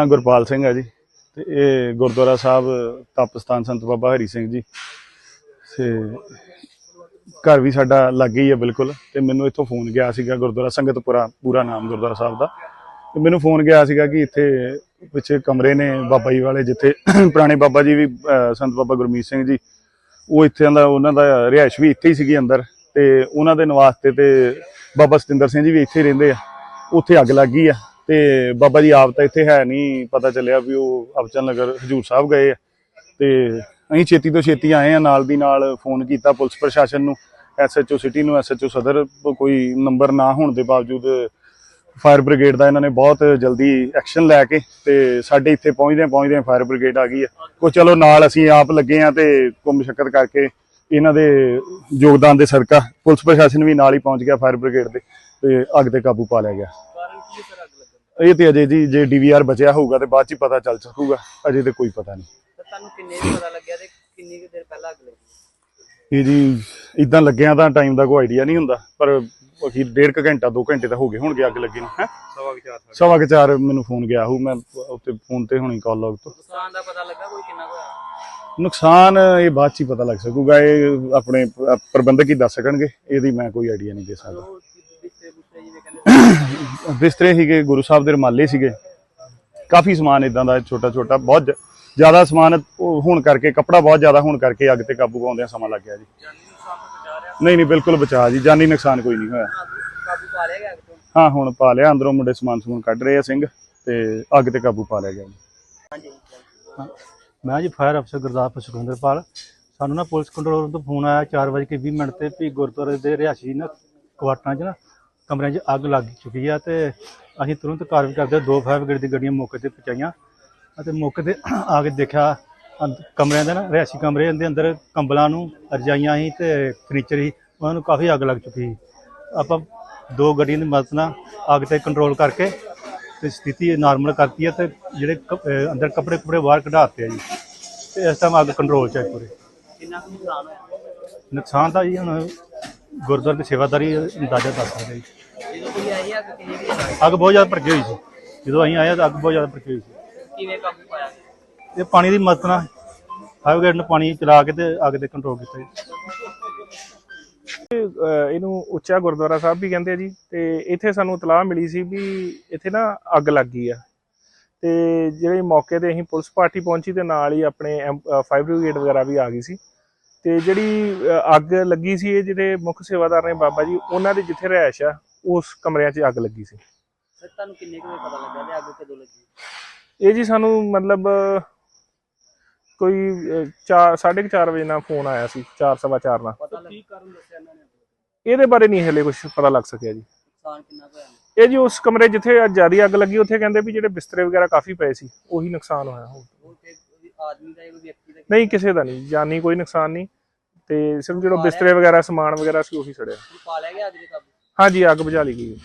ਨਾਮ ਗੁਰਪਾਲ ਸਿੰਘ ਹੈ ਜੀ, ਤੇ ਇਹ ਗੁਰਦੁਆਰਾ ਸਾਹਿਬ ਤਪਸਥਾਨ ਸੰਤ ਬਾਬਾ ਹਰੀ ਸਿੰਘ ਜੀ। ਤੇ ਘਰ ਵੀ ਸਾਡਾ ਲੱਗੇ ਹੀ ਹੈ ਬਿਲਕੁਲ, ਤੇ ਮੈਨੂੰ ਇੱਥੋਂ ਫੋਨ ਗਿਆ ਸੀਗਾ ਗੁਰਦੁਆਰਾ ਸੰਗਤਪੁਰਾ, ਪੂਰਾ ਨਾਮ ਗੁਰਦੁਆਰਾ ਸਾਹਿਬ ਦਾ। ਤੇ ਮੈਨੂੰ ਫੋਨ ਗਿਆ ਸੀਗਾ ਕਿ ਇੱਥੇ ਪਿੱਛੇ ਕਮਰੇ ਨੇ ਬਾਬਾ ਜੀ ਵਾਲੇ, ਜਿੱਥੇ ਪੁਰਾਣੇ ਬਾਬਾ ਜੀ ਵੀ ਸੰਤ ਬਾਬਾ ਗੁਰਮੀਤ ਸਿੰਘ ਜੀ, ਉਹ ਇੱਥੇ ਦਾ ਉਹਨਾਂ ਦਾ ਰਿਹਾਇਸ਼ ਵੀ ਇੱਥੇ ਹੀ ਸੀਗੀ ਅੰਦਰ। ਤੇ ਉਹਨਾਂ ਦੇ ਨਿਵਾਸ ਤੇ ਤੇ ਬਾਬਾ ਸਤਿੰਦਰ ਸਿੰਘ ਜੀ ਵੀ ਇੱਥੇ ਹੀ ਰਹਿੰਦੇ ਆ, ਉੱਥੇ ਅੱਗ ਲੱਗ ਗਈ ਆ। ਤੇ ਬਾਬਾ ਜੀ ਆਪ ਤਾਂ ਇੱਥੇ ਹੈ ਨਹੀਂ, ਪਤਾ ਚੱਲਿਆ ਵੀ ਉਹ ਅਬਚਲ ਨਗਰ ਹਜੂਰ ਸਾਹਿਬ ਗਏ ਆ। ਤੇ ਅਸੀਂ ਛੇਤੀ ਤੋਂ ਛੇਤੀ ਆਏ ਆ, ਨਾਲ ਦੀ ਨਾਲ ਫੋਨ ਕੀਤਾ ਪੁਲਿਸ ਪ੍ਰਸ਼ਾਸਨ ਨੂੰ ਐਸਐਚਓ ਸਿਟੀ ਨੂੰ ਐਸਐਚਓ ਸਦਰ ਕੋਈ ਨੰਬਰ ਨਾ ਹੋਣ ਦੇ ਬਾਵਜੂਦ ਫਾਇਰ ਬ੍ਰਿਗੇਡ ਦਾ ਇਹਨਾਂ ਨੇ ਬਹੁਤ ਜਲਦੀ ਐਕਸ਼ਨ ਲੈ ਕੇ ਤੇ ਸਾਡੇ ਇੱਥੇ ਪਹੁੰਚਦੇ ਪਹੁੰਚਦੇ ਫਾਇਰ ਬ੍ਰਿਗੇਡ ਆ ਗਈ ਆ। ਕੋ ਚਲੋ ਨਾਲ ਅਸੀਂ ਆਪ ਲੱਗੇ ਆ ਤੇ ਕੁੰਭ ਸ਼ੱਕਰ ਕਰਕੇ ਇਹਨਾਂ ਦੇ ਯੋਗਦਾਨ ਦੇ ਸਦਕਾ ਪੁਲਿਸ ਪ੍ਰਸ਼ਾਸਨ ਵੀ ਨਾਲ ਹੀ ਪਹੁੰਚ ਗਿਆ ਫਾਇਰ ਬ੍ਰਿਗੇਡ ਦੇ ਤੇ ਅੱਗ ਤੇ ਕਾਬੂ ਪਾ ਲਿਆ ਗਿਆ ਕਾਰਨ ਕੀ ਹੈ ਸਰ ਅੱਗ ਲੱਗਣ ਦਾ ਇਹ ਤੇ ਅਜੇ ਜੀ ਜੇ ਡੀਵੀਆਰ ਬਚਿਆ ਹੋਊਗਾ ਤੇ ਬਾਅਦ ਚ ਪਤਾ ਚੱਲ ਸਕੂਗਾ। ਅਜੇ ਤੇ ਕੋਈ ਪਤਾ ਨਹੀਂ। ਤਾਂ ਤੁਹਾਨੂੰ ਕਿੰਨੇ ਪਤਾ ਲੱਗਿਆ ਤੇ ਕਿੰਨੀ ਕੁ ਦੇਰ ਪਹਿਲਾਂ ਅੱਗ ਲੱਗੀ ਇਹ ਜੀ ਇਦਾਂ ਲੱਗਿਆ ਤਾਂ ਟਾਈਮ ਦਾ ਕੋਈ ਆਈਡੀਆ ਨਹੀਂ ਹੁੰਦਾ ਪਰ ਅਖੀਰ ਡੇਢ ਕੁ ਘੰਟਾ 2 ਘੰਟੇ ਤਾਂ ਹੋ ਗਏ ਹੋਣਗੇ ਅੱਗ ਲੱਗੀ ਨੂੰ ਹੈ? ਸਵਾ ਕਿ ਚਾਰ ਸਵਾ ਕੁ ਚਾਰ ਮੈਨੂੰ ਫੋਨ ਗਿਆ ਹੂ ਮੈਂ ਉੱਤੇ ਫੋਨ ਤੇ ਹੋਣੀ ਕਾਲ ਲੌਗ ਤੋਂ। ਨੁਕਸਾਨ ਦਾ ਪਤਾ ਲੱਗਾ ਕੋਈ ਕਿੰਨਾ ਕੁ ਹੋਇਆ? ਨੁਕਸਾਨ ਇਹ ਬਾਅਦ ਚ ਹੀ ਪਤਾ ਲੱਗ ਸਕੂਗਾ ਇਹ ਆਪਣੇ ਪ੍ਰਬੰਧਕ ਹੀ ਦੱਸ ਸਕਣਗੇ ਇਹਦੀ ਮੈਂ ਕੋਈ ਆਈਡੀਆ ਨਹੀਂ ਦੇ ਸਕਦਾ ਉਹ ਬਿਸਤਰੇ ਬੁਸਤਰੇ ਜਿਵੇਂ ਕਹਿੰਦੇ ਬਿਸਤਰੇ ਸੀਗੇ ਗੁਰੂ ਸਾਹਿਬ ਦੇ ਰਮਾਲੇ ਸੀਗੇ। ਕਾਫੀ ਸਮਾਨ ਇਦਾਂ ਦਾ ਛੋਟਾ ਛੋਟਾ ਬਹੁਤ ਜ਼ਿਆਦਾ ਸਮਾਨ ਹੋਣ ਕਰਕੇ ਕੱਪੜਾ ਬਹੁਤ ਜ਼ਿਆਦਾ ਹੋਣ ਕਰਕੇ ਅੱਗ ਤੇ ਕਾਬੂ ਪਾਉਂਦਿਆਂ ਸਮਾਂ ਲੱਗ ਗਿਆ ਜੀ। ਨਹੀਂ ਨਹੀਂ ਬਿਲਕੁਲ ਬਚਾ ਜੀ ਜਾਨੀ ਨੁਕਸਾਨ ਕੋਈ ਨਹੀਂ ਹੋਇਆ। ਕਾਬੂ ਪਾ ਲਿਆ ਗਿਆ ਅੱਗ ਤੋਂ? ਹਾਂ ਹੁਣ ਪਾ ਲਿਆ ਅੰਦਰੋਂ ਮੁੰਡੇ ਸਮਾਨ ਸਮੂਨ ਕੱਢ ਰਹੇ ਆ ਸਿੰਘ ਤੇ ਅੱਗ ਤੇ ਕਾਬੂ ਪਾ ਲਿਆ ਗਿਆ ਜੀ। ਹਾਂਜੀ। ਮੈਂ ਜੀ ਫਾਇਰ ਅਫਸਰ ਗੁਰਦਾਸਪੁਰ ਸੁਖਿੰਦਰਪਾਲ ਸਾਨੂੰ ਨਾ ਪੁਲਿਸ ਕੰਟਰੋਲ ਤੋਂ ਫੋਨ ਆਇਆ 4:20 ਮਿੰਟ ਤੇ ਵੀ ਗੁਰਦੁਆਰੇ ਦੇ ਰਿਹਾਇਸ਼ੀ ਨਾ ਕੁਆਟਰਾਂ 'ਚ ਨਾ ਕਮਰਿਆਂ 'ਚ ਅੱਗ ਲੱਗ ਚੁੱਕੀ ਆ ਤੇ ਅਸੀਂ ਤੁਰੰਤ ਕਾਰਵਾਈ ਕਰਦੇ ਦੋ ਫਾਇਰ ਬ੍ਰਿਗੇਡ ਦੀ ਗੱਡੀਆਂ ਮੌਕੇ ਤੇ ਪਹੁੰਚਾਈਆਂ ਅਤੇ ਮੌਕੇ ਤੇ ਆ ਕੇ ਦੇਖਿਆ ਕਮਰਿਆਂ ਦੇ ਨਾ ਰਿਹਾਇਸ਼ੀ ਕਮਰੇ ਦੇ ਅੰਦਰ ਕੰਬਲਾਂ ਨੂੰ ਰਜਾਈਆਂ ਸੀ ਤੇ ਫਰਨੀਚਰ ਸੀ ਉਹਨਾਂ ਨੂੰ ਕਾਫੀ ਅੱਗ ਲੱਗ ਚੁੱਕੀ ਸੀ। ਆਪਾਂ ਦੋ ਗੱਡੀਆਂ ਦੀ ਮਦਦ ਨਾਲ ਅੱਗ ਤੇ ਕੰਟਰੋਲ ਕਰਕੇ ਤੇ ਸਥਿਤੀ ਨਾਰਮਲ ਕਰਤੀ ਹੈ ਤੇ ਜਿਹੜੇ ਅੰਦਰ ਕੱਪੜੇ ਕੁਪੜੇ ਬਾਹਰ ਕਢਾਤੇ ਆ ਜੀ। ਤੇ ਇਸ ਟਾਈਮ ਅੱਗ ਕੰਟਰੋਲ ਚ ਹੈ ਪੂਰੇ। ਕਿੰਨਾ ਕੁ ਨੁਕਸਾਨ ਹੋਇਆ? ਨੁਕਸਾਨ ਤਾਂ ਜੀ ਹੁਣ ਗੁਰਦੁਆਰੇ ਦੀ ਸੇਵਾਦਾਰੀ ਅੰਦਾਜ਼ਾ ਦੱਸ ਸਕਦੇ ਜੀ। ਜਦੋਂ ਅੱਗ ਕੁ ਬਹੁਤ ਜ਼ਿਆਦਾ ਭੜਕੀ ਹੋਈ ਸੀ। ਜਦੋਂ ਅਸੀਂ ਆਏ ਤਾਂ ਅੱਗ ਬਹੁਤ ਜ਼ਿਆਦਾ ਭੜਕੀ ਹੋਈ ਸੀ। ਕਿਵੇਂ ਕਾਬੂ ਪਾਇਆ ਇਹ ਪਾਣੀ ਦੀ ਮਦਦ ਨਾਲ ਫਾਇਰ ਬ੍ਰਿਗੇਡ ਨੇ ਪਾਣੀ ਚਲਾ ਕੇ ਤੇ ਅੱਗ ਤੇ ਕੰਟਰੋਲ ਕੀਤਾ ਜੀ। ਅਹ ਇਹਨੂੰ ਉੱਚਾ ਗੁਰਦੁਆਰਾ ਸਾਹਿਬ ਵੀ ਕਹਿੰਦੇ ਆ ਜੀ ਤੇ ਇੱਥੇ ਸਾਨੂੰ ਇਤਲਾਹ ਮਿਲੀ ਸੀ ਵੀ ਇੱਥੇ ਨਾ ਅੱਗ ਲੱਗ ਗਈ ਆ। ਤੇ ਜਿਹੜੇ ਮੌਕੇ ਤੇ ਅਸੀਂ ਪੁਲਿਸ ਪਾਰਟੀ ਪਹੁੰਚੀ ਤੇ ਨਾਲ ਹੀ ਆਪਣੇ ਫਾਇਰ ਬ੍ਰਿਗੇਡ ਵਗੈਰਾ ਵੀ ਆ ਗਈ ਸੀ। ਤੇ ਜਿਹੜੀ ਅੱਗ ਲੱਗੀ ਸੀ ਇਹ ਜਿਹੜੇ ਮੁੱਖ ਸੇਵਾਦਾਰ ਨੇ ਬਾਬਾ ਜੀ ਉਹਨਾਂ ਦੇ ਜਿੱਥੇ ਰਹਿائش ਆ ਉਸ ਕਮਰਿਆਂ 'ਚ ਅੱਗ ਲੱਗੀ ਸੀ। ਵਜੇ ਇਹ ਜੀ ਸਾਨੂੰ ਮਤਲਬ ਕੋਈ 4 4:30 ਵਜੇ ਨਾਲ ਫੋਨ ਆਇਆ ਸੀ 4:15 ਨਾਲ। ਪਤਾ ਕੀ ਕਾਰਨ ਇਹਦੇ ਬਾਰੇ ਨਹੀਂ ਹਲੇ ਕੁਝ ਪਤਾ ਲੱਗ ਸਕਿਆ ਜੀ। ਇਹ ਜੀ ਉਸ ਕਮਰੇ ਜਿੱਥੇ ਜ਼ਿਆਦਾ ਅੱਗ ਲੱਗੀ ਉੱਥੇ ਕਹਿੰਦੇ ਵੀ ਜਿਹੜੇ ਬਿਸਤਰੇ ਵਗੈਰਾ ਕਾਫੀ ਪਏ ਸੀ ਉਹੀ ਨੁਕਸਾਨ ਹੋਇਆ ਹੋਊ। ਆਦਮੀ ਦਾ ਜਾਂ ਕੋਈ ਵਿਅਕਤੀ ਦਾ ਨਹੀਂ ਕਿਸੇ ਦਾ ਨਹੀਂ। ਜਾਨੀ ਕੋਈ ਨੁਕਸਾਨ ਨਹੀਂ। ਤੇ ਸਿਰਫ ਜਿਹੜਾ ਬਿਸਤਰੇ ਵਗੈਰਾ ਸਮਾਨ ਵਗੈਰਾ ਸੀ ਉਹੀ ਸੜਿਆ। ਪਾ ਲਿਆ ਗਿਆ ਅੱਗ ਦੇ ਕਾਬੂ ਹਾਂਜੀ ਅੱਗ ਬੁਝਾ ਲਈ ਗਈ।